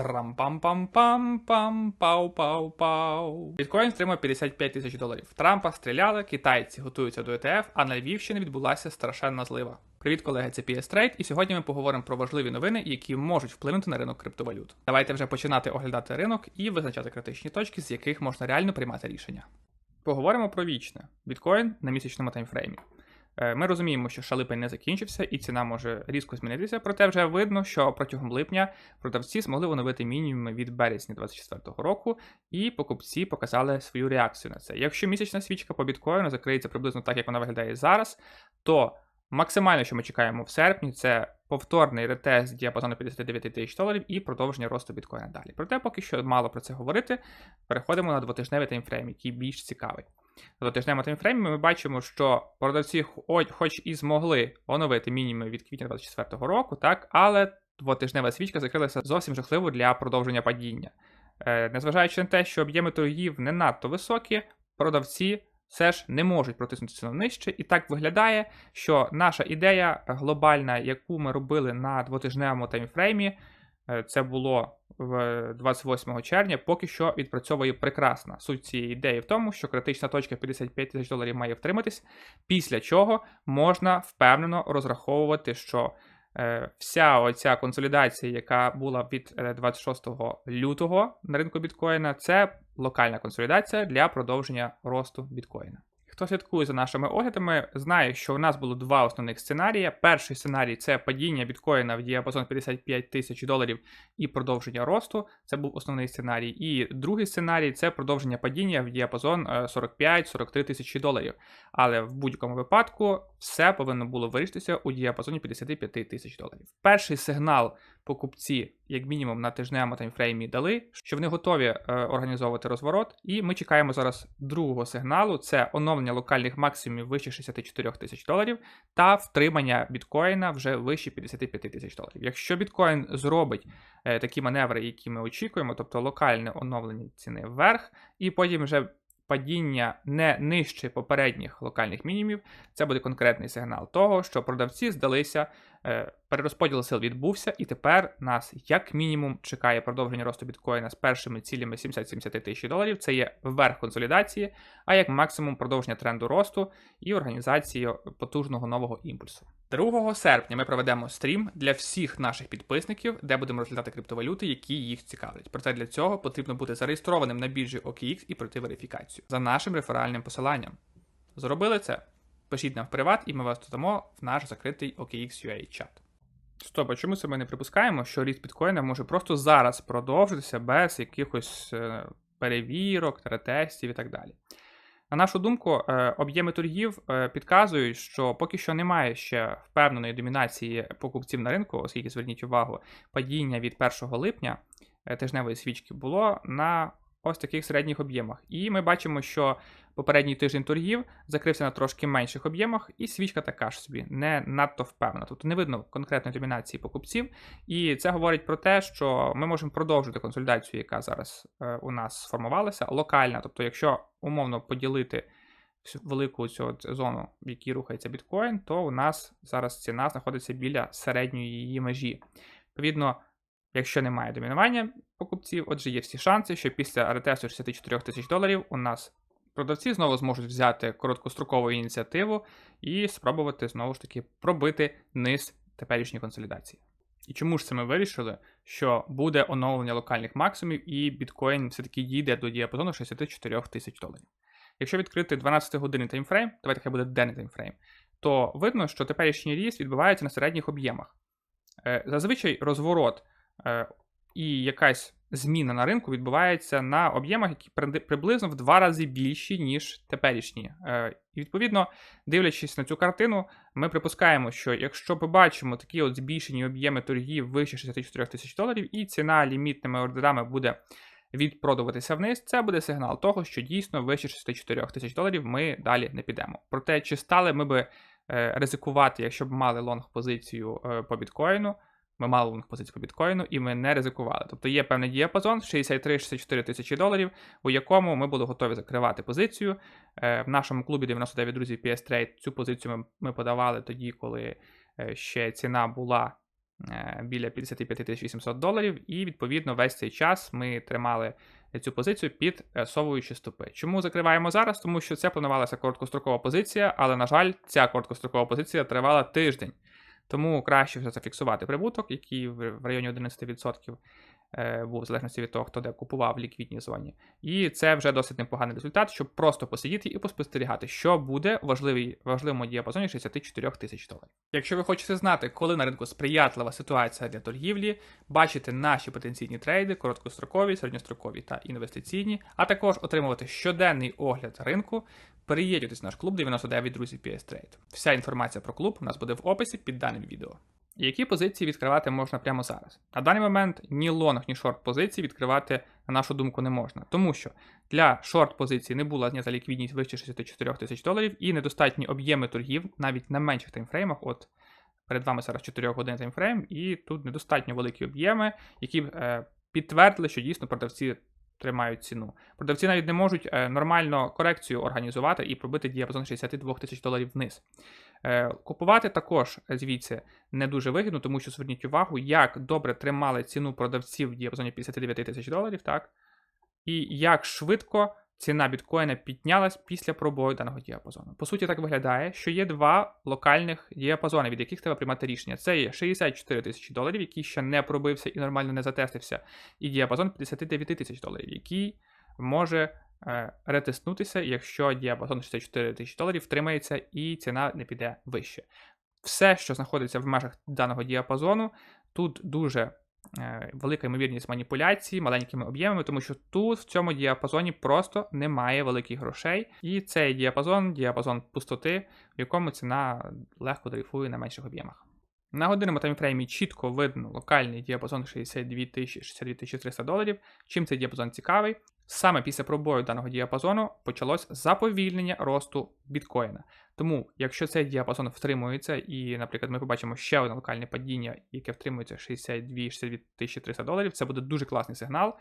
Трам-пам-пам-пам-пау-пау-пау. Біткоін стримав 55 тисяч доларів. Трампа стріляли, китайці готуються до ETF, а на Львівщині відбулася страшенна злива. Привіт, колеги, це PS Trade, і сьогодні ми поговоримо про важливі новини, які можуть вплинути на ринок криптовалют. Давайте вже починати оглядати ринок і визначати критичні точки, з яких можна реально приймати рішення. Поговоримо про вічне біткоін на місячному таймфреймі. Е, Ми розуміємо, що шалипень не закінчився і ціна може різко змінитися, проте вже видно, що протягом липня продавці змогли оновити мінімуми від березня 2024 року, і покупці показали свою реакцію на це. Якщо місячна свічка по біткоїну закриється приблизно так, як вона виглядає зараз, то максимально, що ми чекаємо в серпні, це повторний ретест діапазону 59 тисяч доларів і продовження росту біткоїна далі. Проте поки що мало про це говорити. Переходимо на двотижневий таймфрейм, який більш цікавий. На двотижневому таймфреймі ми бачимо, що продавці хоч і змогли оновити мінімуми від квітня 2024 року, так, але двотижнева свічка закрилася зовсім жахливо для продовження падіння. Е, Незважаючи на те, що об'єми торгів не надто високі, продавці все ж не можуть протиснути ціну нижче, і так виглядає, що наша ідея глобальна, яку ми робили на двотижневому таймфреймі, це було в 28 червня, поки що відпрацьовує прекрасно. Суть цієї ідеї в тому, що критична точка 55 тисяч доларів має втриматись, після чого можна впевнено розраховувати, що е, вся оця консолідація, яка була від е, 26 лютого на ринку біткоїна, це локальна консолідація для продовження росту біткоїна. Хто слідкує за нашими оглядами, знає, що у нас було два основних сценарії. Перший сценарій це падіння біткоїна в діапазон 55 тисяч доларів і продовження росту. Це був основний сценарій. І другий сценарій це продовження падіння в діапазон е, 45-43 тисячі доларів. Але в будь-якому випадку все повинно було вирішитися у діапазоні 55 тисяч доларів. Перший сигнал покупці, як мінімум, на тижневому таймфреймі дали, що вони готові е, організовувати розворот. І ми чекаємо зараз другого сигналу: це оновлення локальних максимумів вище 64 тисяч доларів та втримання біткоїна вже вище 55 тисяч доларів. Якщо біткоін зробить е, такі маневри, які ми очікуємо, тобто локальне оновлення ціни вверх, і потім вже падіння не нижче попередніх локальних мінімумів, це буде конкретний сигнал того, що продавці здалися, перерозподіл сил відбувся, і тепер нас як мінімум чекає продовження росту біткоїна з першими цілями 70-70 тисяч доларів. Це є вверх консолідації, а як максимум продовження тренду росту і організації потужного нового імпульсу. 2 серпня ми проведемо стрім для всіх наших підписників, де будемо розглядати криптовалюти, які їх цікавлять. Проте для цього потрібно бути зареєстрованим на біржі OKX і пройти верифікацію за нашим реферальним посиланням. Зробили це? Пишіть нам в приват, і ми вас додамо в наш закритий OKX.ua чат. Стоп, а чому це ми не припускаємо, що ріст біткоїна може просто зараз продовжитися без якихось е, перевірок, ретестів і так далі? На нашу думку, е, об'єми торгів е, підказують, що поки що немає ще впевненої домінації покупців на ринку, оскільки зверніть увагу, падіння від 1 липня тижневої свічки було на ось таких середніх об'ємах. І ми бачимо, що попередній тиждень торгів закрився на трошки менших об'ємах, і свічка така ж собі не надто впевнена. Тобто не видно конкретної домінації покупців. І це говорить про те, що ми можемо продовжити консолідацію, яка зараз е, у нас сформувалася, локальна. Тобто, якщо умовно поділити всю велику цю зону, в якій рухається біткоін, то у нас зараз ціна знаходиться біля середньої її межі. Відповідно, якщо немає домінування покупців, отже, є всі шанси, що після ретесту 64 тисяч доларів у нас продавці знову зможуть взяти короткострокову ініціативу і спробувати знову ж таки пробити низ теперішньої консолідації. І чому ж це ми вирішили, що буде оновлення локальних максимумів і біткоін все-таки дійде до діапазону 64 тисяч доларів. Якщо відкрити 12-годинний таймфрейм, давайте хай буде денний таймфрейм, то видно, що теперішній ріст відбувається на середніх об'ємах. Е, Зазвичай розворот і якась зміна на ринку відбувається на об'ємах, які приблизно в два рази більші, ніж теперішні. Е, І відповідно, дивлячись на цю картину, ми припускаємо, що якщо побачимо такі от збільшені об'єми торгів вище 64 тисяч доларів, і ціна лімітними ордерами буде відпродуватися вниз, це буде сигнал того, що дійсно вище 64 тисяч доларів ми далі не підемо. Проте, чи стали ми би е, ризикувати, якщо б мали лонг позицію е, по біткоїну? Ми мали лонг позицію по біткоїну, і ми не ризикували. Тобто є певний діапазон 63-64 тисячі доларів, у якому ми були готові закривати позицію. Е, В нашому клубі 99 друзів PS Trade цю позицію ми, подавали тоді, коли е, ще ціна була е, біля 55 800 доларів, і відповідно весь цей час ми тримали цю позицію під совуючі стопи. Чому закриваємо зараз? Тому що це планувалася короткострокова позиція, але, на жаль, ця короткострокова позиція тривала тиждень. Тому краще вже зафіксувати прибуток, який в районі 11% е, був в залежності від того, хто де купував в ліквідній зоні. І це вже досить непоганий результат, щоб просто посидіти і поспостерігати, що буде в важливій, важливому діапазоні 64 тисяч доларів. Якщо ви хочете знати, коли на ринку сприятлива ситуація для торгівлі, бачити наші потенційні трейди, короткострокові, середньострокові та інвестиційні, а також отримувати щоденний огляд ринку, переєднуйтесь в наш клуб 99 друзів PS Trade. Вся інформація про клуб у нас буде в описі під даним відео. Які позиції відкривати можна прямо зараз? На даний момент ні лонг, ні шорт позиції відкривати, на нашу думку, не можна, тому що для шорт позиції не була знята ліквідність вище 64 тисяч доларів і недостатні об'єми торгів навіть на менших таймфреймах. От перед вами зараз 4 годин таймфрейм, і тут недостатньо великі об'єми, які е, підтвердили, що дійсно продавці тримають ціну. Продавці навіть не можуть е, нормально корекцію організувати і пробити діапазон 62 тисяч доларів вниз. Е, Купувати також звідси не дуже вигідно, тому що зверніть увагу, як добре тримали ціну продавців в діапазоні 59 тисяч доларів, так? І як швидко ціна біткоїна піднялась після пробою даного діапазону. По суті, так виглядає, що є два локальних діапазони, від яких треба приймати рішення. Це є 64 тисячі доларів, який ще не пробився і нормально не затестився, і діапазон 59 тисяч доларів, який може е, ретиснутися, якщо діапазон 64 тисячі доларів втримається і ціна не піде вище. Все, що знаходиться в межах даного діапазону, тут дуже велика ймовірність маніпуляції маленькими об'ємами, тому що тут в цьому діапазоні просто немає великих грошей. І цей діапазон, діапазон пустоти, в якому ціна легко дрейфує на менших об'ємах. На годинному таймфреймі чітко видно локальний діапазон 62 тисячі 62 300 доларів. Чим цей діапазон цікавий? Саме після пробою даного діапазону почалось заповільнення росту біткоїна. Тому, якщо цей діапазон втримується, і, наприклад, ми побачимо ще одне локальне падіння, яке втримується 62-62 300 доларів, це буде дуже класний сигнал,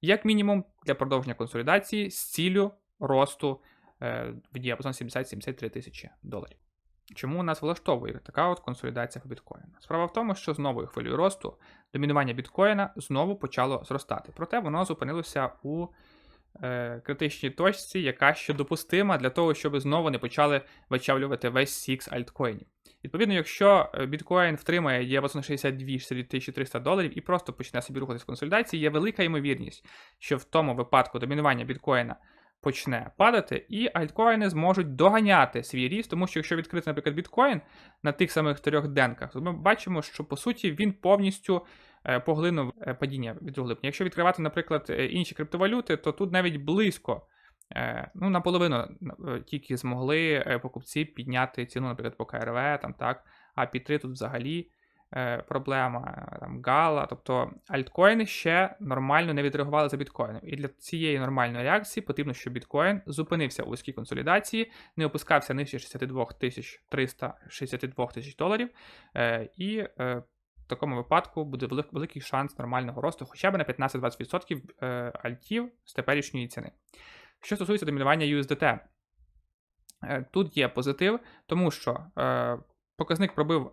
як мінімум для продовження консолідації з ціллю росту е, в діапазон 70-73 тисячі доларів. Чому нас влаштовує така от консолідація по біткоїну? Справа в тому, що з новою хвилею росту домінування біткоїна знову почало зростати. Проте воно зупинилося у е, критичній точці, яка ще допустима для того, щоб знову не почали вичавлювати весь сікс альткоїнів. Відповідно, якщо е, біткоін втримає діапазон 62 300 доларів і просто почне собі рухатись консолідації, є велика ймовірність, що в тому випадку домінування біткоїна почне падати, і альткоїни зможуть доганяти свій ріст, тому що якщо відкрити, наприклад, біткоін на тих самих трьох денках, то ми бачимо, що по суті він повністю поглинув е, падіння від липня. Якщо відкривати, наприклад, е, інші криптовалюти, то тут навіть близько. Ну, наполовину тільки змогли покупці підняти ціну, наприклад, по КРВ, там так, а під 3 тут взагалі е, проблема там, Гала. Тобто альткоїни ще нормально не відреагували за біткоїном. І для цієї нормальної реакції потрібно, щоб біткоін зупинився у вузькій консолідації, не опускався нижче 62 тисяч 362 тисяч доларів. Е, і е, в такому випадку буде великий шанс нормального росту хоча б на 15-20% е, альтів з теперішньої ціни. Що стосується домінування USDT, е, тут є позитив, тому що е, показник пробив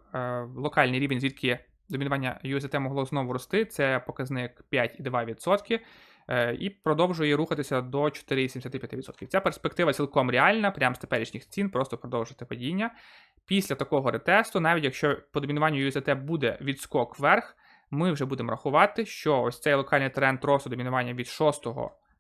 локальний рівень, звідки домінування USDT могло знову рости. Це показник 5,2%. Е, і продовжує рухатися до 4,75%. Ця перспектива цілком реальна, прямо з теперішніх цін, просто продовжити падіння. Після такого ретесту, навіть якщо по домінуванню USDT буде відскок вверх, ми вже будемо рахувати, що ось цей локальний тренд росту домінування від 6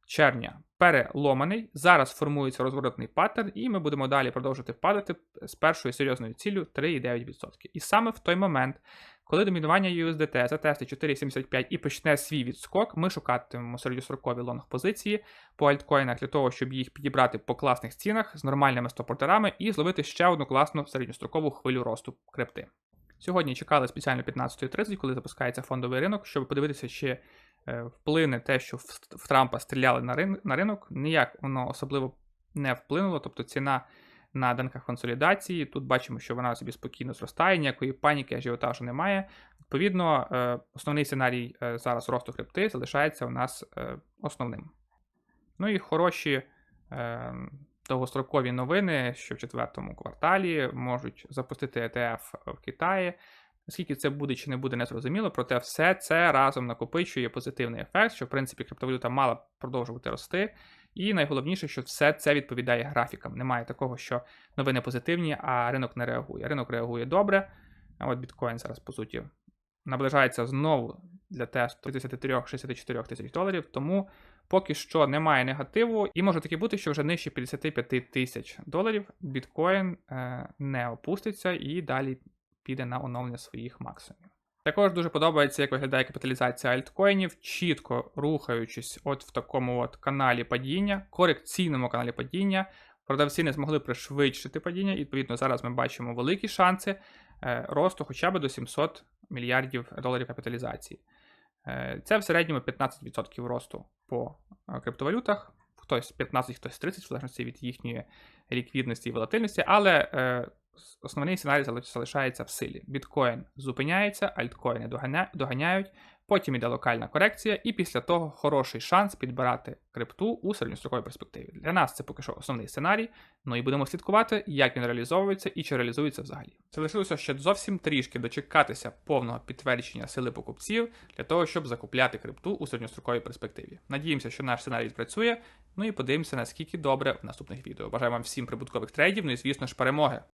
червня переломаний. Зараз формується розворотний паттерн, і ми будемо далі продовжувати падати з першою серйозною ціллю 3,9%. І саме в той момент, коли домінування USDT затестить 4,75 і почне свій відскок, ми шукатимемо середньострокові лонг позиції по альткоїнах для того, щоб їх підібрати по класних цінах з нормальними стопортерами і зловити ще одну класну середньострокову хвилю росту крипти. Сьогодні чекали спеціально 15.30, коли запускається фондовий ринок, щоб подивитися, чи Е, вплине те, що в Трампа стріляли на ринок, ніяк воно особливо не вплинуло. Тобто ціна на данках консолідації. Тут бачимо, що вона собі спокійно зростає, ніякої паніки, ажіотажу немає. Відповідно, е, основний сценарій е, зараз росту крипти залишається у нас основним. Ну і хороші довгострокові новини, що в четвертому кварталі можуть запустити ETF в Китаї. Наскільки це буде чи не буде, не зрозуміло, проте все це разом накопичує позитивний ефект, що в принципі криптовалюта мала продовжувати рости. І найголовніше, що все це відповідає графікам. Немає такого, що новини позитивні, а ринок не реагує. Ринок реагує добре. А от біткоін зараз, по суті, наближається знову для тесту 53-64 тисяч доларів. Тому поки що немає негативу, і може таки бути, що вже нижче 55 тисяч доларів біткоін е, не опуститься і далі піде на оновлення своїх максимумів. Також дуже подобається, як виглядає капіталізація альткоїнів, чітко рухаючись от в такому от каналі падіння, корекційному каналі падіння. Продавці не змогли пришвидшити падіння, і відповідно зараз ми бачимо великі шанси е, росту хоча б до 700 мільярдів доларів капіталізації. Е, Це в середньому 15% росту по е, криптовалютах. Хтось 15, хтось 30, в залежності від їхньої ліквідності і волатильності, але основний сценарій залишається в силі. Біткоін зупиняється, альткоїни доганяють, потім іде локальна корекція, і після того хороший шанс підбирати крипту у середньостроковій перспективі. Для нас це поки що основний сценарій. Ну і будемо слідкувати, як він реалізовується і чи реалізується взагалі. Залишилося ще зовсім трішки дочекатися повного підтвердження сили покупців для того, щоб закупляти крипту у середньостроковій перспективі. Надіємося, що наш сценарій спрацює. Ну і подивимося, наскільки добре в наступних відео. Бажаю вам всім прибуткових трейдів, ну і звісно ж перемоги.